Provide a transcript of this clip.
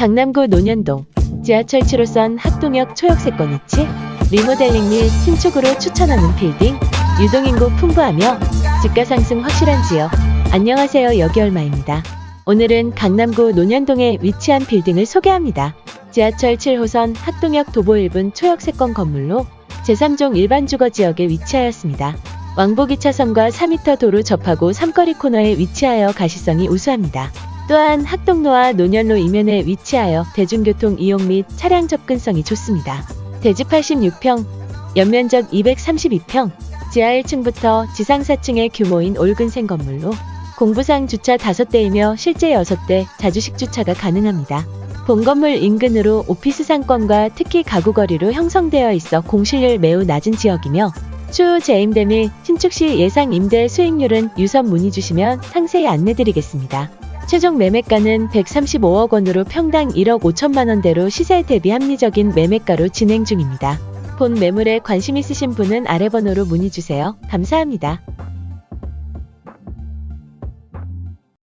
강남구 논현동 지하철 7호선 학동역 초역세권 위치 리모델링 및 신축으로 추천하는 빌딩 유동인구 풍부하며 집가 상승 확실한 지역 안녕하세요 여기 얼마입니다. 오늘은 강남구 논현동에 위치한 빌딩을 소개합니다. 지하철 7호선 학동역 도보 1분 초역세권 건물로 제3종 일반 주거 지역에 위치하였습니다. 왕복 2차선과 4m 도로 접하고 삼거리 코너에 위치하여 가시성이 우수합니다. 또한 학동로와 논현로 이면에 위치하여 대중교통 이용 및 차량 접근성이 좋습니다. 대지 86평, 연면적 232평, 지하 1층부터 지상 4층의 규모인 올근생 건물로 공부상 주차 5대이며 실제 6대 자주식 주차가 가능합니다. 본 건물 인근으로 오피스 상권과 특히 가구 거리로 형성되어 있어 공실률 매우 낮은 지역이며 추후 재임대 및 신축 시 예상 임대 수익률은 유선 문의 주시면 상세히 안내드리겠습니다. 최종 매매가는 135억 원으로 평당 1억 5천만 원대로 시세 대비 합리적인 매매가로 진행 중입니다. 본 매물에 관심 있으신 분은 아래 번호로 문의 주세요. 감사합니다.